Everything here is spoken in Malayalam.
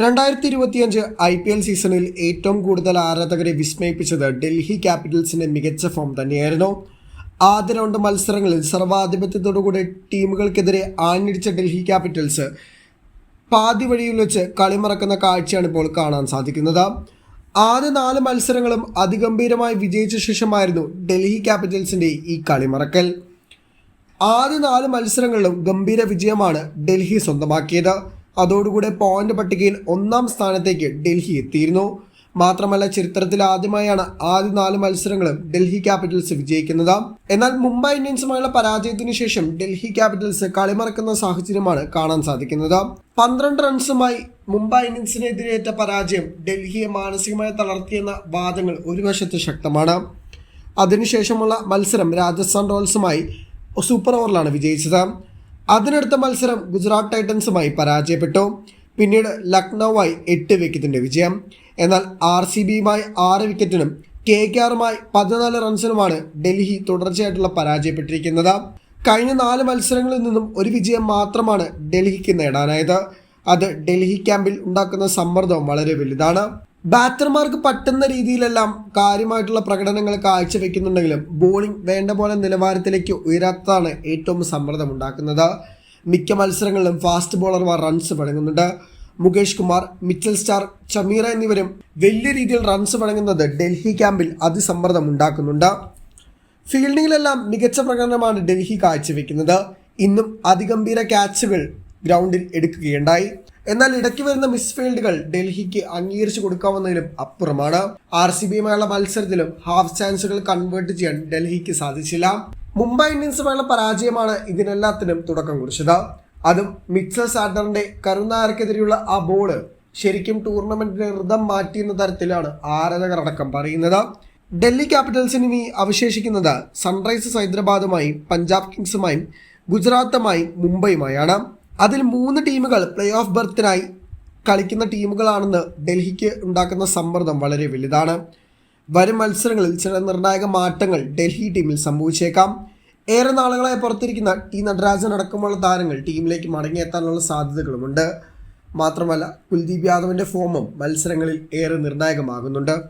രണ്ടായിരത്തി ഇരുപത്തിയഞ്ച് ഐ പി എൽ സീസണിൽ ഏറ്റവും കൂടുതൽ ആരാധകരെ വിസ്മയിപ്പിച്ചത് ഡൽഹി ക്യാപിറ്റൽസിന്റെ മികച്ച ഫോം തന്നെയായിരുന്നു. ആദ്യ റൗണ്ട് മത്സരങ്ങളിൽ സർവാധിപത്യത്തോടുകൂടി ടീമുകൾക്കെതിരെ ആഞ്ഞടിച്ച ഡൽഹി ക്യാപിറ്റൽസ് പാതി വഴിയിൽ വെച്ച് കളിമറക്കുന്ന കാഴ്ചയാണ് ഇപ്പോൾ കാണാൻ സാധിക്കുന്നത്. ആദ്യ നാല് മത്സരങ്ങളും അതിഗംഭീരമായി വിജയിച്ച ശേഷമായിരുന്നു ഡൽഹി ക്യാപിറ്റൽസിന്റെ ഈ കളിമറക്കൽ. ആദ്യ നാല് മത്സരങ്ങളിലും ഗംഭീര വിജയമാണ് ഡൽഹി സ്വന്തമാക്കിയത്. അതോടുകൂടെ പോയിന്റ് പട്ടികയിൽ ഒന്നാം സ്ഥാനത്തേക്ക് ഡൽഹി എത്തിയിരുന്നു. മാത്രമല്ല ചരിത്രത്തിൽ ആദ്യമായാണ് ആദ്യ നാല് മത്സരങ്ങളും ഡൽഹി ക്യാപിറ്റൽസ് വിജയിക്കുന്നത്. എന്നാൽ മുംബൈ ഇന്ത്യൻസുമായുള്ള പരാജയത്തിന് ശേഷം ഡൽഹി ക്യാപിറ്റൽസ് കളിമറക്കുന്ന സാഹചര്യമാണ് കാണാൻ സാധിക്കുന്നത്. പന്ത്രണ്ട് റൺസുമായി മുംബൈ ഇന്ത്യൻസിനെതിരേറ്റ പരാജയം ഡൽഹിയെ മാനസികമായി തളർത്തിയെന്ന വാദങ്ങൾ ഒരു വശത്ത് ശക്തമാണ്. അതിനുശേഷമുള്ള മത്സരം രാജസ്ഥാൻ റോയൽസുമായി സൂപ്പർ ഓവറിലാണ് വിജയിച്ചത്. അതിനടുത്ത മത്സരം ഗുജറാത്ത് ടൈറ്റൻസുമായി പരാജയപ്പെട്ടു. പിന്നീട് ലക്നൌവായി എട്ട് വിക്കറ്റിന്റെ വിജയം. എന്നാൽ ആർ സി ബിയുമായി ആറ് വിക്കറ്റിനും കെ കെ ആറുമായി പതിനാല് റൺസിനുമാണ് ഡൽഹി തുടർച്ചയായിട്ടുള്ള പരാജയപ്പെട്ടിരിക്കുന്നത്. കഴിഞ്ഞ നാല് മത്സരങ്ങളിൽ നിന്നും ഒരു വിജയം മാത്രമാണ് ഡൽഹിക്ക് നേടാനായത്. അത് ഡൽഹി ക്യാമ്പിൽ ഉണ്ടാക്കുന്ന സമ്മർദ്ദവും വളരെ വലുതാണ്. ബാറ്റർമാർക്ക് പറ്റുന്ന രീതിയിലെല്ലാം കാര്യമായിട്ടുള്ള പ്രകടനങ്ങൾ കാഴ്ചവെക്കുന്നുണ്ടെങ്കിലും ബോളിംഗ് വേണ്ട പോലെ നിലവാരത്തിലേക്ക് ഉയരാത്തതാണ് ഏറ്റവും സമ്മർദ്ദം ഉണ്ടാക്കുന്നത്. മിക്ക മത്സരങ്ങളിലും ഫാസ്റ്റ് ബോളർമാർ റൺസ് വഴങ്ങുന്നുണ്ട്. മുകേഷ് കുമാർ മിച്ചൽ സ്റ്റാർ ചമീറ എന്നിവരും വലിയ രീതിയിൽ റൺസ് വഴങ്ങുന്നത് ഡൽഹി ക്യാമ്പിൽ അതിസമ്മർദ്ദം ഉണ്ടാക്കുന്നുണ്ട്. ഫീൽഡിങ്ങിലെല്ലാം മികച്ച പ്രകടനമാണ് ഡൽഹി കാഴ്ചവെക്കുന്നത്. ഇന്നും അതിഗംഭീര ക്യാച്ചുകൾ ഗ്രൗണ്ടിൽ എടുക്കുകയുണ്ടായി. എന്നാൽ ഇടയ്ക്ക് വരുന്ന മിസ്ഫീൽഡുകൾ ഡൽഹിക്ക് അംഗീകരിച്ചു കൊടുക്കാവുന്നതിലും അപ്പുറമാണ്. ആർ സി ബിയുമായുള്ള മത്സരത്തിലും ഹാഫ് ചാൻസുകൾ കൺവേർട്ട് ചെയ്യാൻ ഡൽഹിക്ക് സാധിച്ചില്ല. മുംബൈ ഇന്ത്യൻസുമായുള്ള പരാജയമാണ് ഇതിനെല്ലാത്തിനും തുടക്കം കുറിച്ചത്. അതും മിക്സർ സാഡറിന്റെ കരുനായർക്കെതിരെയുള്ള ആ ബോൾ ശരിക്കും ടൂർണമെന്റിന്റെ ഋതം മാറ്റിയെന്ന തരത്തിലാണ് ആരാധകർ അടക്കം പറയുന്നത്. ഡൽഹി ക്യാപിറ്റൽസിന് ഇനി അവശേഷിക്കുന്നത് സൺറൈസേഴ്സ് ഹൈദരാബാദുമായും പഞ്ചാബ് കിങ്സുമായും ഗുജറാത്തുമായും മുംബൈയുമായാണ്. അതിൽ മൂന്ന് ടീമുകൾ പ്ലേ ഓഫ് ബർത്തിനായി കളിക്കുന്ന ടീമുകളാണെന്ന് ഡൽഹിക്ക് ഉണ്ടാക്കുന്ന സമ്മർദ്ദം വളരെ വലുതാണ്. വരും മത്സരങ്ങളിൽ ചില നിർണായക മാറ്റങ്ങൾ ഡൽഹി ടീമിൽ സംഭവിച്ചേക്കാം. ഏറെ നാളുകളായി പുറത്തിരിക്കുന്ന ടി നടരാജൻ അടക്കമുള്ള താരങ്ങൾ ടീമിലേക്ക് മടങ്ങിയെത്താനുള്ള സാധ്യതകളുമുണ്ട്. മാത്രമല്ല കുൽദീപ് യാദവിന്റെ ഫോമും മത്സരങ്ങളിൽ ഏറെ നിർണായകമാകുന്നുണ്ട്.